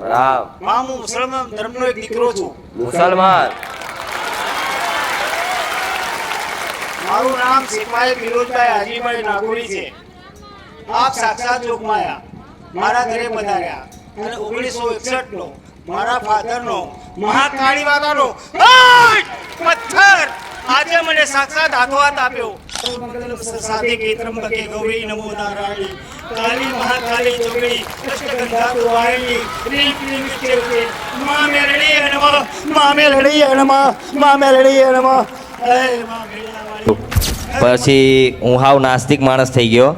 રામમાં હું મુસલમાન ધર્મનો એક દીકરો છું. મુસલમાન. મારું નામ સિપાહી ફિરોજભાઈ હાજીભાઈ નાગોરી છે. આપ સાક્ષાત જોગમાયા મારા ઘરે પધાર્યા. અને ઓગણીસો એકસઠ નો મારા ફાધર નો મહાકાળી માતાનો પથ્થર! આજે મને સાક્ષાત હાથો હાથ આપ્યો. સાથે કેત્રંબકે ગૌરી નમો નારાયણી. કાલી મહાકાલી જોગણી અષ્ટગંધા વાયલી શ્રી ક્લીમ વિચ્છેદે મા મેલડી નમઃ, મા મેલડી નમઃ, મા મેલડી નમઃ. પછી હું હાવ નાસ્તિક માણસ થઈ ગયો.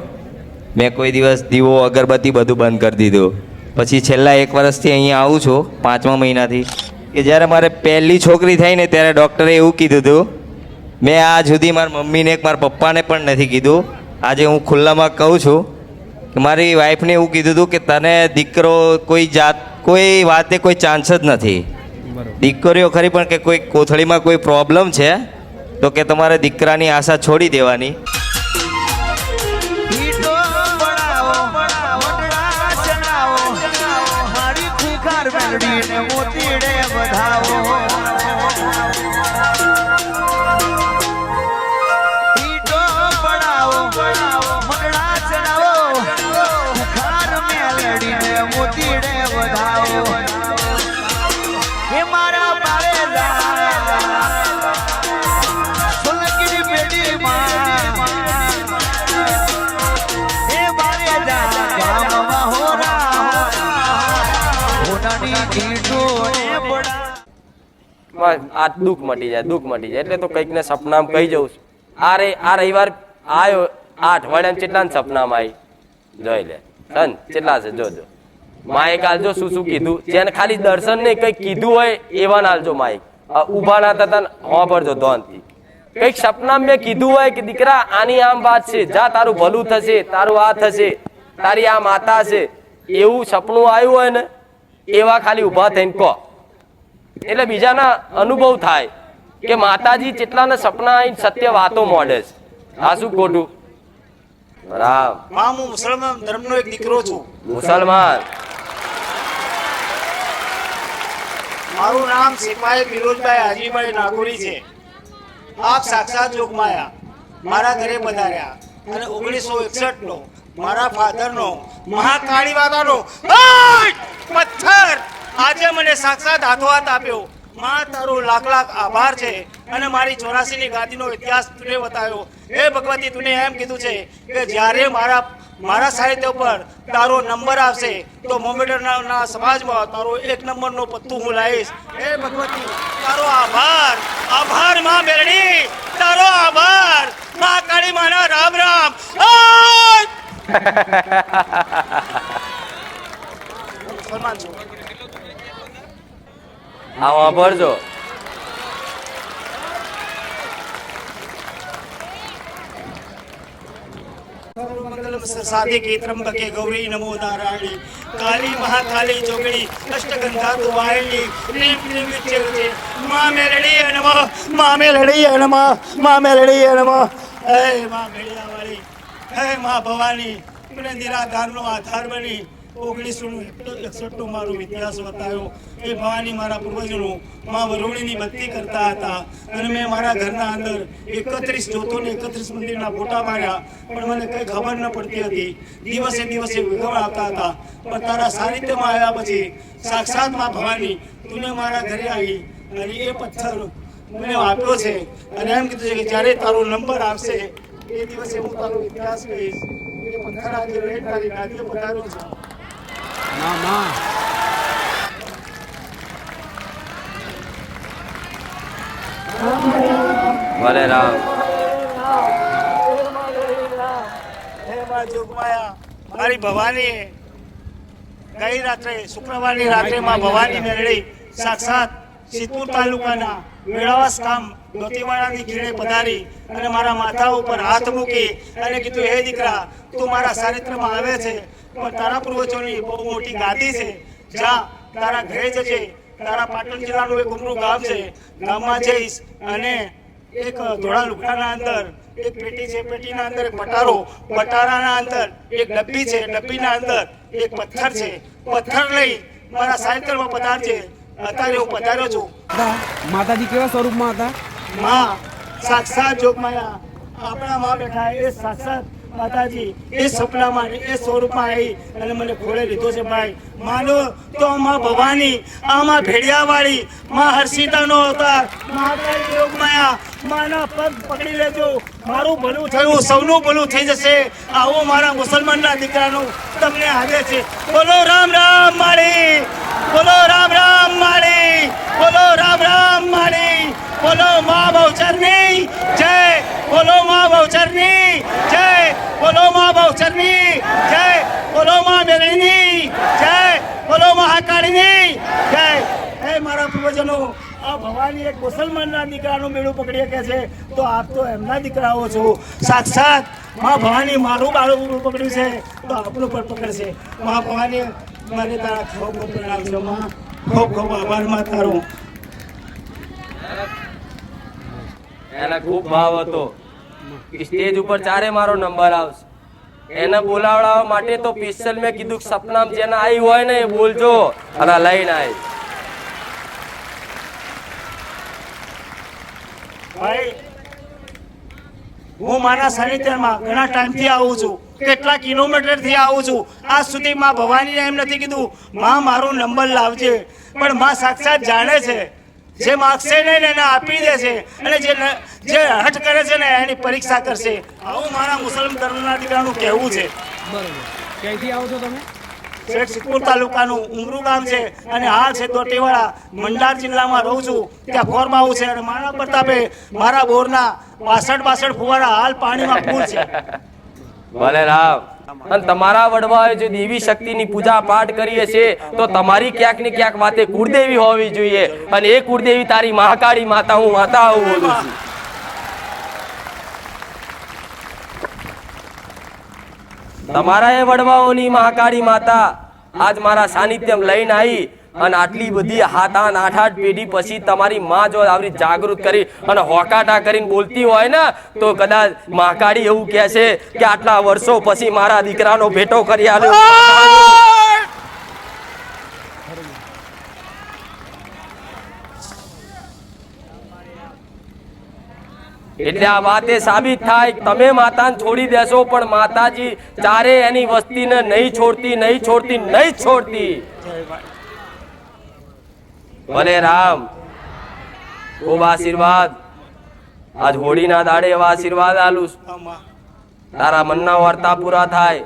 મેં કોઈ દિવસ દીવો, અગરબત્તી બધું બંધ કરી દીધું. પછી છેલ્લા એક વર્ષથી અહીંયા આવું છું, પાંચમા મહિનાથી. કે જ્યારે મારે પહેલી છોકરી થઈ ને ત્યારે ડૉક્ટરે એવું કીધું હતું મેં આ સુધી મારા મમ્મીને કે મારા પપ્પાને પણ નથી કીધું. આજે હું ખુલ્લામાં કહું છું કે મારી વાઈફને એવું કીધું હતું કે તને દીકરો કોઈ જાત કોઈ વાતે કોઈ ચાન્સ જ નથી. દીકરીઓ ખરી પણ કે કોઈ કોથળીમાં કોઈ પ્રોબ્લેમ છે તો કે તમારે દીકરાની આશા છોડી દેવાની. વધાવો. આ દુઃખ મટી જાય, દુઃખ મટી જાય. એટલે તો કંઈક ને સપનામાં કહી જઉં છું. આ રે, આ રવિવાર આવ્યો આ અઠવાડિયામાં કેટલા સપનામાં આવી જોઈ લે. સન, કેટલા છે? જોજો. માએ કાલજો શું શું કીધું? જેને ખાલી દર્શન ને કંઈક કીધું હોય એવા નાલજો માઇક ઊભા ના થતા હોંભરજો ધોનથી કંઈક સપના મેં કીધું હોય કે દીકરા, આની આમ વાત છે. જા, તારું ભલું થશે, તારું આ થશે, તારી આ માતા છે. એવું સપનું આવ્યું હોય ને, એવા ખાલી ઊભા થઈને કહો. એટલે બીજાના અનુભવ થાય કે માતાજી કેટલાના સપના સત્ય વાતો મોડે છે. આ શું ખોટું? બરાબર. હું મુસલમાન ધર્મનો એક દીકરો છું. મુસલમાન. મારું નામ સિપાહી ફિરોજભાઈ હાજીભાઈ નાગોરી છે. આપ સાક્ષાત જોગમાયા મારા ઘરે પધાર્યા. અને ઓગણીસો એકસઠ નો મારા ફાધર નો મહાકાળી માતાનો પથ્થર! આજે મને સાક્ષાત હાથો હાથ આપ્યો. માં તારો લાખ લાખ આભાર છે અને મારી ચોરાસી ની ગાદીનો ઇતિહાસ તુને બતાવ્યો. હે ભગવતી તુને એમ કીધું છે કે જ્યારે મારા મારા સાહિત્ય ઉપર તારો નંબર આવશે તો મોમેડરના સમાજમાં તારો એક નંબરનો પત્તું હું લાવીશ. હે ભગવતી તારો આભાર. આભારમાં મેરડી તારો આભાર. માં કાળી માના રામ રામ! હું છું. આ વાપરજો સાધિકે ત્રંબકે ગૌરી નમો નારાયણી. કાલી મહાકાલી જોગણી અષ્ટગંધા વાયલી. રીમ ક્લીમ વિચ્છેદે મા મેલડી નમઃ, મા મેલડી નમઃ, મા મેલડી નમઃ. હે મા મેળિયાવાળી હે મા ભવાની, મને નિરાધારનો આધાર બની. ઓગણીસો એકસઠ નો મારો ઇતિહાસ બતાવ્યો. એ ભવાની મારા પૂર્વજોનો, મા વરુણીની બત્તી કરતા હતા. અને મેં મારા ઘરના અંદર એકત્રીસ જોતોને એકત્રીસ મંદિરના ફોટા પાડ્યા. પણ મને કંઈ ખબર ન પડતી હતી. દિવસે દિવસે વિગમ આવતા હતા. પણ તારા સાનિધ્યમાં આવ્યા પછી સાક્ષાતમાં ભવાની તું મારા ઘરે આવી અને એ પથ્થર મને આપ્યો છે. અને એમ કીધું છે કે જ્યારે તારો નંબર આવશે, એ દિવસે હું તારો ઇતિહાસ કહીશ. પથ્થર આજે રેડ તારી ગાદીએ પધાર્યો છે. ભલે રામ. મારી ભવાની ગઈ રાત્રે શુક્રવારની રાત્રે માં ભવાની મેળવી. સાક્ષાત સિદ્ધપુર તાલુકાના મેળાવાસ ગામ ગોતીવાડાની ખીણે પધારી અને મારા માથા ઉપર હાથ મૂકી અને કીધું, હે દીકરા, તું મારા ચારિત્રમાં આવે છે, પણ તારા પૂર્વજોની બહુ મોટી ગાદી છે. જા, તારા ઘરે જજે. તારા પાટણ જિલ્લાનું એક ઉમરું ગામ છે. ગામમાં જઈશ અને એક ધોળા લુખડાના અંદર, એક પેટી છે, પેટીના અંદર એક પટારો, પટારાના અંદર એક ડબ્બી છે, ડબ્બીના અંદર એક પથ્થર છે. પથ્થર લઈ મારા સાયકલમાં પધારજે. અત્યારે હું પધાર્યો છું. માતાજી કેવા સ્વરૂપમાં હતા? માં સાક્ષાત જોગમાયા. આપણા માં બેઠા એ સાક્ષાત માતાજી એ સપનામાં એ સ્વરૂપમાં આવી અને મને ખોળે લીધો છે ભાઈ. માનો તો માં ભવાની આમાં ભેડિયાવાળી માં હર્ષિતાનો અવતાર. મહાકાળી જોગમાયા માના પગ પકડી લેજો. મારું ભલું થયું સૌનું ભલું થઈ જશે. આવો મારા મુસલમાનના દીકરાનું તમને આવે છે. બોલો રામ રામ માળી. બોલો રામ રામ માળી, બોલો રામ રામ માળી, બોલો મા બહુચરની, જય, બોલો મા બહુચરની, જય, બોલો મા બહુચરની, જય, બોલો મા મેળીની જય, બોલો મહાકાળીની જય. હે મારા પૂર્વજનો આ ભવાની એક મુસલમાનના દીકરાનું મેળું પકડી શકે છે, તો આપ તો એમના દીકરાઓ છો. સાક્ષાત મા ભવાની મારું બાળું પકડ્યું છે, તો આપનું પણ પકડશે. મા ભવાની મારે તારા ખૂબ ખૂબ પ્રણામમાં ખૂબ ખૂબ આભારમાં તારો એના ખૂબ ભાવ હતો સ્ટેજ ઉપર ચારે મારો નંબર આવશે. એને બોલાવડાવવા માટે તો સ્પેશિયલ મેં કીધું સપનામ જેને આવી હોય ને એ બોલજો અને લઈને આવી ભાઈ હું મારા સાનિધ્યમાં ઘણા ટાઈમથી આવું છું કેટલા કિલોમીટરથી આવું છું. આજ સુધી માં ભવાનીને એમ નથી કીધું, માં, મારો નંબર લાવજે. પણ માં સાક્ષાત જાણે છે, જે માગશે નહીં ને એને આપી દે છે અને જે જે હઠ કરે છે ને એની પરીક્ષા કરશે. આવું મારા મુસ્લિમ ધર્મના દીકરાનું કહેવું છે. બરોબર. ક્યાંથી આવો છો તમે? શેઠ તાલુકાનું ઉમરું ગામ છે અને હાલ છે દોટીવાળા મંડાર જિલ્લામાં રહું છું. ત્યાં ખોરબાવું છે અને મારા પ્રતાપે મારા બોરના પાસઠ પાસઠ ફુવારા હાલ પાણીમાં પૂર છે. ભલે રામ. અને તમારા વડવાએ જો દેવી શક્તિની પૂજા પાઠ કરીએ છે, તો તમારી ક્યાંક ને ક્યાંક વાતે કુળદેવી હોવી જોઈએ. અને એ કુળદેવી તારી મહાકાળી માતા હું માતા બોલું છું. તમારા એ વડવાઓની મહાકાળી માતા આજ મારા સાનિધ્યમ લઈને આવી અને આટલી બધી હાથ આઠ આઠ આઠ પેઢી પછી તમારી માં જો આવી જાગૃત કરી અને હોકાટા કરીને બોલતી હોય ને, તો કદાચ મહાકાળી એવું કહે છે કે આટલા વર્ષો પછી મારા દીકરાનો ભેટો કરી આલ્યો. એટલે આ વાતે સાબિત થાય તમે માતાને છોડી દેશો, પણ માતાજી ચારે એની વસ્તીને નહીં છોડતી નહીં છોડતી નહીં છોડતી. ભલે રામ, ખૂબ આશીર્વાદ. આજ હોળીના દાડે એવા આશીર્વાદ આલું તારા મનના વાર્તા પૂરા થાય.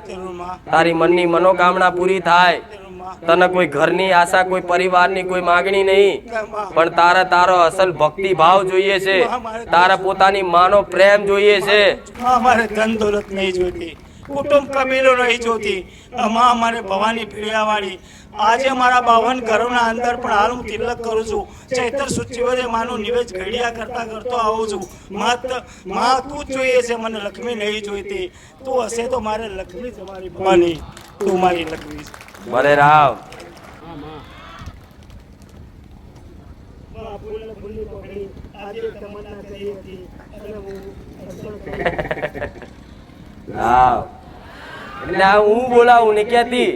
તારી મનની મનોકામના પૂરી થાય. તને કોઈ ઘરની આશા, કોઈ પરિવારની કોઈ માગણી નહીં. પણ તારા તારો અસલ ભક્તિ ભાવ જોઈએ છે. તારા પોતાની માનો પ્રેમ જોઈએ છે. અમારે ધન દોલત નહીં જોઈતી. કુટુંબ કબીલો નહીં જોતી. અમા અમારે ભવાની પીડિયાવાળી. આજે મારા બાવન ઘરોના અંદર પણ હાલ હું તિલક કરું છું. ચૈતર સુચિવરે માનું નિવેશ ઘડિયા કરતા કરતો આવું છું. માત, માં તું જ જોઈએ છે, મને લક્ષ્મી નહીં જોઈતી. તું હશે તો મારે લક્ષ્મી મારી ભવાની. તું મારી લક્ષ્મી છે. ભલે રાવ. અને હું બોલાવું ને ક્યાંથી?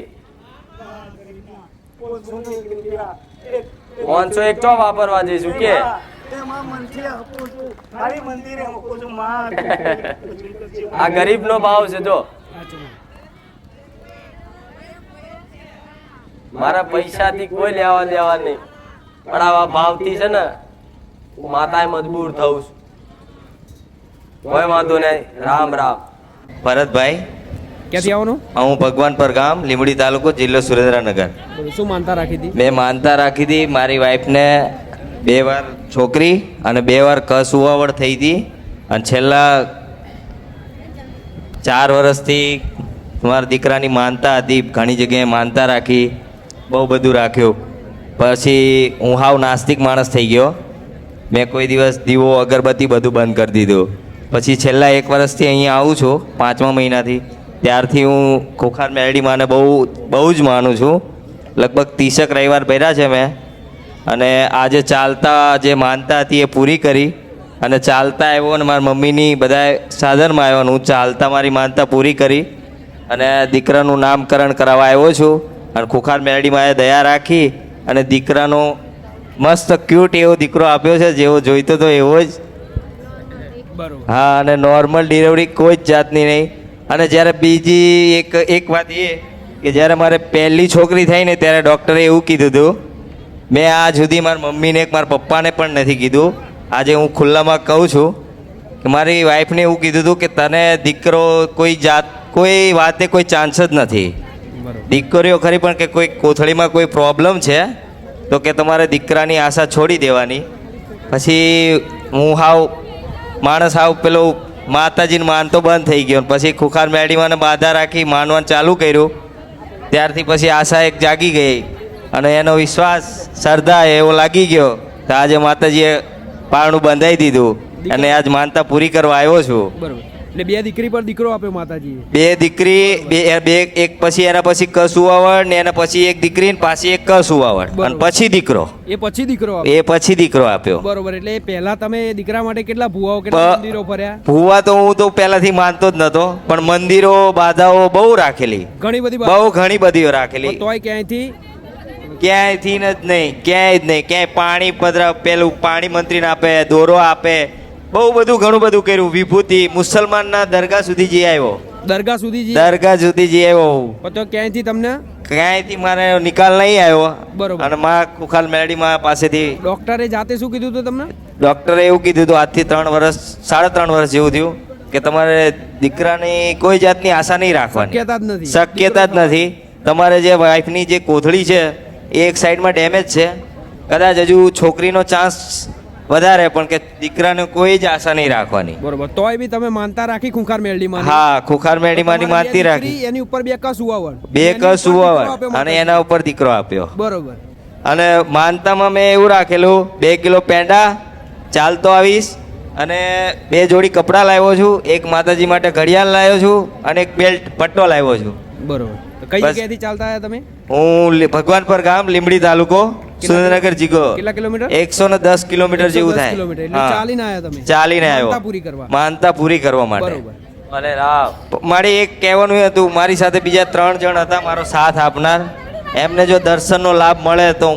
પાંચસો એક તો વાપરવા જઈશું કે? આ ગરીબ નો ભાવ છે જો. મારા પૈસાથી કોઈ લેવા દેવા નહીં. પણ આવા ભાવથી છે ને હું માતાએ મજબૂર થઉં છું. કોઈ વાંધો નહીં. રામ રામ. ભરતભાઈ ક્યાંથી આવવાનું? હું ભગવાનપર ગામ લીંબડી તાલુકો જિલ્લો સુરેન્દ્રનગર. શું માનતા રાખી હતી? મેં માનતા રાખી હતી મારી વાઈફને બે વાર છોકરી અને બે વાર કસ ઉવાવડ થઈ હતી. અને છેલ્લા ચાર વર્ષથી મારા દીકરાની માનતા હતી ઘણી જગ્યાએ માનતા રાખી. બહુ બધું રાખ્યું. પછી હું હાવ નાસ્તિક માણસ થઈ ગયો. મેં કોઈ દિવસ દીવો, અગરબત્તી બધું બંધ કરી દીધું. પછી છેલ્લા એક વર્ષથી અહીંયા આવું છું, પાંચમા મહિનાથી. ત્યારથી હું ખોખાર મેરડી માને બહુ બહુ જ માનું છું. લગભગ ત્રીસેક રવિવાર પહેર્યા છે મેં. અને આજે ચાલતા જે માનતા હતી એ પૂરી કરી. અને ચાલતા આવ્યો અને મારી મમ્મીની બધા સાધનમાં આવ્યો હું ચાલતા મારી માનતા પૂરી કરી. અને દીકરાનું નામકરણ કરાવવા આવ્યો છું. અને ખુખાર મેરડીમાં એ દયા રાખી અને દીકરાનો મસ્ત ક્યુટ એવો દીકરો આપ્યો છે જેવો જોઈતો તો એવો જ. બરોબર. હા અને નોર્મલ ડિલિવરી કોઈ જ જાતની નહીં. અને જ્યારે બીજી એક એક વાત એ કે જ્યારે મારે પહેલી છોકરી થઈ ને ત્યારે ડૉક્ટરે એવું કીધું હતું મેં આ સુધી મારા મમ્મીને એક મારા પપ્પાને પણ નથી કીધું. આજે હું ખુલ્લામાં કહું છું કે મારી વાઈફને એવું કીધું હતું કે તને દીકરો કોઈ જાત કોઈ વાતે કોઈ ચાન્સ જ નથી. દીકરીઓ ખરી પણ કે કોઈ કોથળીમાં કોઈ પ્રોબ્લેમ છે તો કે તમારે દીકરાની આશા છોડી દેવાની. પછી હું હાવ માણસ હાવ પેલો માતાજીને માનતો બંધ થઈ ગયો. પછી ખુખાર મેડીમાં બાધા રાખી માનવાનું ચાલુ કર્યું. ત્યારથી પછી આશા એક જાગી ગઈ અને એનો વિશ્વાસ શ્રદ્ધા એવો લાગી ગયો તો આજે માતાજીએ પારણું બંધાઈ દીધું અને આજ માનતા પૂરી કરવા આવ્યો છું. બરોબર. એટલે બે દીકરી પર દીકરો આપ્યો માતાજીએ. બે દીકરી બે બે એક પછી એના પછી ક સુવાવડ ને એના પછી એક દીકરી ને પાછી એક ક સુવાવડ અને પછી દીકરો. એ પછી દીકરો એ પછી દીકરો આપ્યો. બરોબર એટલે પહેલા તમે દીકરા માટે કેટલા ભુવાઓ કેટલા મંદિરો ફર્યા? ભૂવા તો હું તો પહેલાથી માનતો જ નતો પણ મંદિરો બાધાઓ બહુ રાખેલી. ઘણી બધી. બહુ ઘણી બધી રાખેલી. તોય ક્યાંયથી? ક્યાંયથી જ નહીં ક્યાંય જ નહીં ક્યાંય પાણી પધરા પેલું પાણી મંત્રીને આપે દોરો આપે બહુ બધું ઘણું બધું કર્યું. વિભૂતિ મુસલમાનના દરગાહ સુધી જઈ આવ્યો. દરગાહ સુધી જઈ? દરગાહ સુધી જઈ આવ્યો તો ક્યાંયથી તમને? ક્યાંયથી મારે નિકાલ નહીં આવ્યો. બરોબર. અને મા કુખાલ મેરડીમાં પાસેથી ડોક્ટરે જાતે શું કીધું હતું તમને? ડૉક્ટરે એવું કીધું હતું આજથી ત્રણ વર્ષ સાડા ત્રણ વર્ષ જેવું થયું કે તમારે દીકરાની કોઈ જાતની આશા નહીં રાખવાની. શક્યતા જ નથી. શક્યતા જ નથી. તમારે જે વાઈફની જે કોથળી છે એ એક સાઈડમાં ડેમેજ છે. કદાચ હજુ છોકરીનો ચાન્સ વધારે પણ કે દીકરાને કોઈ જ આશા નહીં રાખવાની. બરોબર. તોય બી તમે માનતા રાખી ખૂંખાર મેળડીમાં હા ખુખાર મેરડીમાંની માનતી રાખી. એની ઉપર બે કસ સુવાવડ બે કસ દીકરો અને એના ઉપર દીકરો આપ્યો. બરોબર. અને માનતામાં મેં એવું રાખેલું બે કિલો પેંડા ચાલતો આવીશ. અને બે જોડી કપડાં લાવ્યો છું એક માતાજી માટે ઘડિયાળ લાવ્યો છું અને એક બેલ્ટ પટ્ટો લાવ્યો છું. બરોબર. કઈ. જગ્યાએથી ચાલતા આવ્યા તમે? હું ભગવાનપર ગામ લીંબડી તાલુકો. સુરેન્દ્રનગર જીગો. કેટલા કિલોમીટર? એકસો ને દસ કિલોમીટર જેવું થાય. ચાલીને આવ્યા તમે. ચાલીને આવ્યો માનતા પૂરી કરવા. માનતા પૂરી કરવા માટે. બરોબર. અરે રામ મારે એક કહેવાનું એ હતું મારી સાથે બીજા ત્રણ જણ હતા મારો સાથ આપનાર. એમને જો દર્શનનો લાભ મળે તો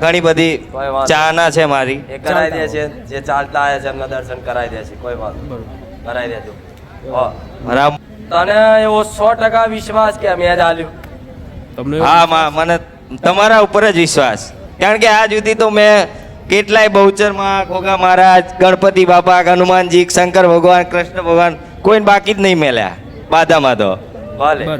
ઘણી બધી ચાના ચાહના છે મારી. એ કરાવી દે છે જે ચાલતા આવ્યા છે એમના દર્શન કરાવી દે છે કોઈ વાત. બરોબર. કરાવી દેજો. હો. રામ. તને એવો સો ટકા વિશ્વાસ કે મેં જ આલ્યું? તમને હા માં મને તમારા ઉપર જ વિશ્વાસ. કારણ કે આજ સુધી તો મેં કેટલાય બહુચરમાં ખોગા મહારાજ ગણપતિ બાપા હનુમાનજી શંકર ભગવાન કૃષ્ણ ભગવાન કોઈને બાકી જ નહીં મેલ્યા. બાધામાં તો. ભલે. તો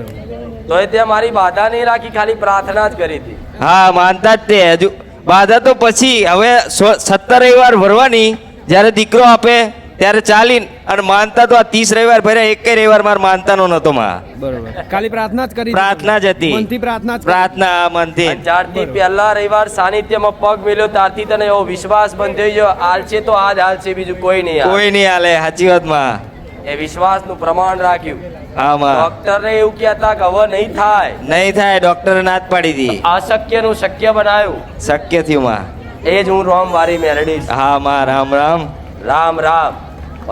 તોય તે મારી બાધા નહીં રાખી ખાલી પ્રાર્થના જ કરી હતી. હા માનતા જ તે. હજુ બાધા તો પછી. હવે સત્તર રવિવાર ભરવાની. જ્યારે દીકરો આપે ત્યારે ચાલી અને માનતા તો આ ત્રીસ રવિવાર ભર્યા એક રવિવાર માર માનતાનો નતો માં. બરોબર. ખાલી પ્રાર્થના જ કરી પ્રાર્થના જ હતી. મનથી પ્રાર્થના જ પ્રાર્થના મનથી. અને જ્યારથી પહેલા રવિવાર સાનિધ્યમાં પગ મેલ્યો ત્યારથી તને એવો વિશ્વાસ બંધાઈ ગયો હાલશે તો આજ હાલશે બીજું કોઈ નહીં કોઈ નહીં હાલે સાચી વાતમાં એ વિશ્વાસનું પ્રમાણ રાખ્યું. હા માં. ડોક્ટરે એવું કહેતા કે હવે નહીં થાય. નહીં થાય ડોક્ટરે નાત પાડી હતી અશક્યનું શક્ય બનાવ્યું. શક્ય થયું માં. એ જ હું રોમ વારી મેરડીશ હા માં રામ રામ. રામ રામ.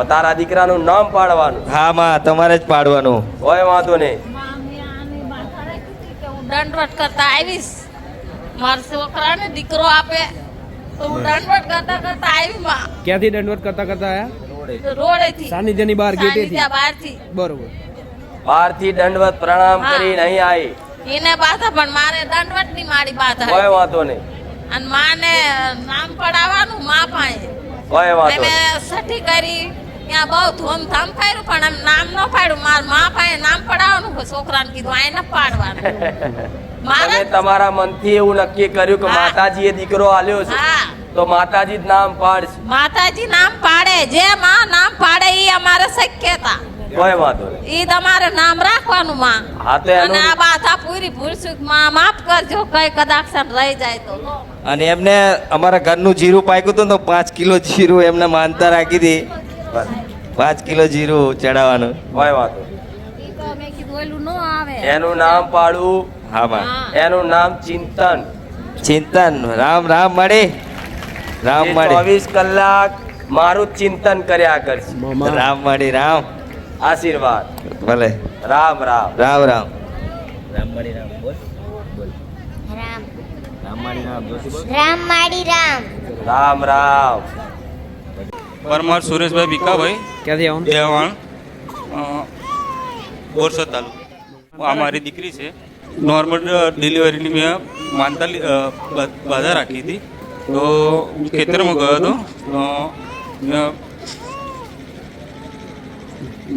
તારા દીકરાનું નામ પાડવાનું. હા માં તમારે જ પાડવાનું. કોઈ વાંધો નહીં. દંડવત કરતા આવીશ. મારા છોકરાને દીકરો આપે. તો હું દંડવટ કરતા કરતા આવી માં. ક્યાંથી દંડવટ કરતા કરતા આયા? રોડેથી. સાનિધ્યની બહાર ગેટેથી? બહારથી. બરોબર. બહારથી દંડવત પ્રણામ કરી કરીને અહીં આવી. એને બાધા પણ મારે દંડવટની મારી બાધા કોઈ વાતો વાંધો નહીં. અને માને નામ પડાવવાનું મા પાસે. કોઈ વાંધો અમે નહીં. સઠી કરી. ત્યાં બહુ ધૂમધામ કર્યું પણ એમ નામ ન પાડ્યું. મારા મા પાસે નામ પડાવવાનું છોકરાને કીધું આ ન પાડવાનું. મારે તમારા મનથી એવું નક્કી કર્યું કે. માતાજીએ દીકરો આલ્યો છે તો માતાજી નામ પાડશે. માતાજી નામ પાડે જે માં નામ પાડે એ અમારે શક્યતા કોઈ વાંધો નહીં. ઈ તમારે નામ રાખવાનું માં. હા તો અને આ બાધા પૂરી ભૂલશું માં. માફ કરજો કઈ કદાચ રહી જાય તો. અને એમને અમારા ઘરનું જીરું પાક્યું હતું ને તો પાંચ કિલો જીરું એમને માનતા રાખી હતી. પાંચ કિલો જીરું ચડાવવાનું. હોય વાંધો એનું નામ પાડું. હા બા એનું નામ ચિંતન. ચિંતન. રામ રામ મળે. રામ મળે. ચોવીસ કલાક મારું ચિંતન કર્યા કરશે. રામ મળી રામ. આશીર્વાદ. ભલે. રામ રામ. રામ રામ. રામ માડી રામ. રામ રામ. પરમાર સુરેશભાઈ ભીખાભાઈ. ક્યાંથી આવવાનું દેવાણ બોરસદ તાલુકો. આ મારી દીકરી છે. નોર્મલ ડિલિવરીની મેં માનતા બાધા રાખી હતી. તો ખેતરમાં ગયો હતો.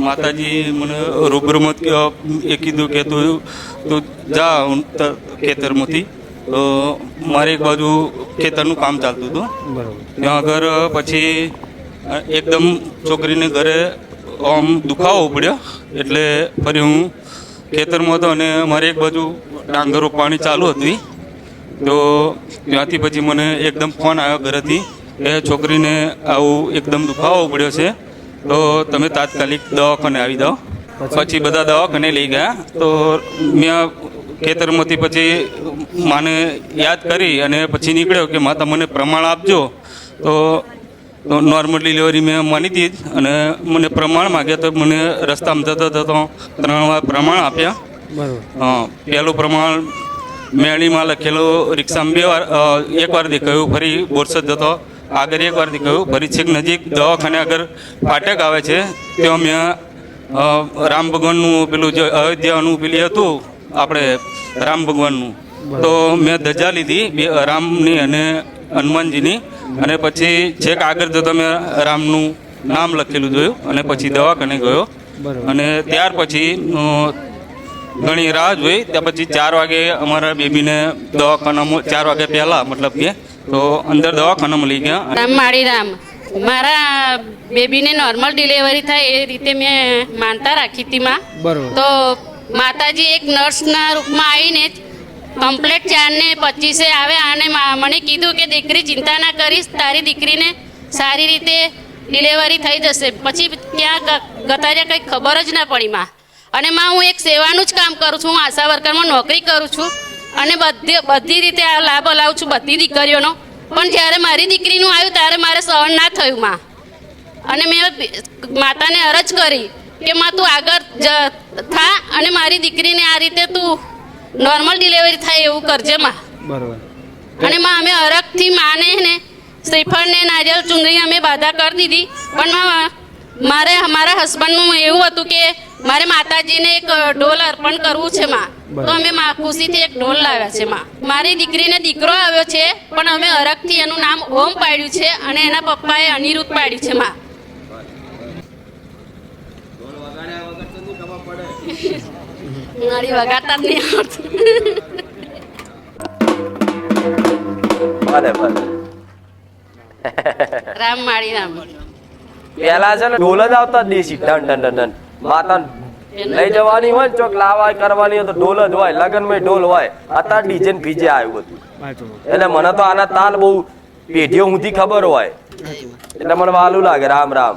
માતાજી મને રૂબરૂમાં એ કીધું કે તું તું જા હું ખેતરમાંથી. તો મારે એક બાજુ ખેતરનું કામ ચાલતું હતું. ત્યાં આગળ પછી એકદમ છોકરીને ઘરે આમ દુખાવો પડ્યો. એટલે ફરી હું ખેતરમાં હતો અને મારે એક બાજુ ડાંગરો પાણી ચાલુ હતી. તો ત્યાંથી પછી મને એકદમ ફોન આવ્યો ઘરેથી કે છોકરીને આવું એકદમ દુખાવો પડ્યો છે. તો તમે તાત્કાલિક દવાખાને આવી જાઓ. પછી બધા દવાખાને લઈ ગયા. તો મેં ખેતરમાંથી પછી માને યાદ કરી અને પછી નીકળ્યો કે, માતા, મને પ્રમાણ આપજો. તો નોર્મલ ડિલિવરી મેં માની હતી અને મને પ્રમાણ માગ્યા તો મને રસ્તામાં જતો જતો ત્રણ વાર પ્રમાણ આપ્યા. હા પહેલું પ્રમાણ મેળીમાં લખેલું રિક્ષામાં બે વાર એક વાર દેખાયું ફરી બોરસદ જતો. આગળ એક વાર દેખાયું ફરી છેક નજીક દવાખાને આગળ ફાટક આવે છે. ત્યાં મેં રામ ભગવાનનું પેલું જે અયોધ્યાનું પેલી હતું આપણે રામ ભગવાનનું. તો મેં ધજા લીધી બે રામની અને હનુમાનજીની. અને પછી છેક આગળ જતો મેં રામનું નામ લખેલું જોયું અને પછી દવાખાને ગયો. અને ત્યાર પછી ઘણી રાહ જોઈ ત્યાં પછી ચાર વાગે અમારા બેબીને દવાખાનામાં ચાર વાગે પહેલાં મતલબ કે તો અંદર દવાખાનામાં લઈ ગયા. રામ માળી રામ. મારા બેબીને નોર્મલ ડિલિવરી થાય એ રીતે મેં માનતા રાખી હતી માં. તો માતાજી એક નર્સના રૂપમાં આવીને કમ્પ્લેટ ચારને પચીસે આવ્યા અને મને કીધું કે દીકરી ચિંતા ના કરીશ, તારી દીકરીને સારી રીતે ડિલિવરી થઈ જશે. પછી ગ- ગતા કંઈ ખબર જ ના પડી માં. અને માં, હું એક સેવાનું જ કામ કરું છું, હું આશા વર્કરમાં નોકરી કરું છું અને બધી બધી રીતે આ લાભ લાવું છું બધી દીકરીઓનો. પણ જ્યારે મારી દીકરીનું આવ્યું ત્યારે મારે સહન ના થયું માં. અને મેં માતાને અરજ કરી કે માં, તું આગળ થા અને મારી દીકરીને આ રીતે તું નોર્મલ ડિલિવરી થાય એવું કરજે માં. બરોબર. અને માં અમે અરગથી માને ને શ્રીફળ ને નારિયેળ ચુંદડી અમે બાધા કરી દીધી. પણ માં મારે મારા હસબન્ડનું એવું હતું કે મારે માતાજીને એક ઢોલ અર્પણ કરવું છે માં. તો અમે માં ખુશીથી એક ઢોલ લાવ્યા છે માં. મારી દીકરીને દીકરો આવ્યો છે પણ અમે અરગથી એનું નામ ઓમ પાડ્યું છે અને એના પપ્પાએ અનિરુદ્ધ પાડ્યું છે માં. મારી વગાડતા જ નહીં આવડતું ભલે ભલે રામ માળી રામ પેલા છે ને ઢોલ જ આવતા જ દેશી ડન ડન ડન ડન. માતા લઈ જવાની હોય ચોક લાવા કરવાની હોય તો ઢોલ જ હોય. લગનમાં ઢોલ હોય. અત્યારે ડીજે ને ફીજે આવ્યું બધું. એટલે મને તો આના તાલ બહુ પેઢીઓ ઊંધી ખબર હોય. એટલે મને વાલું લાગે રામ રામ.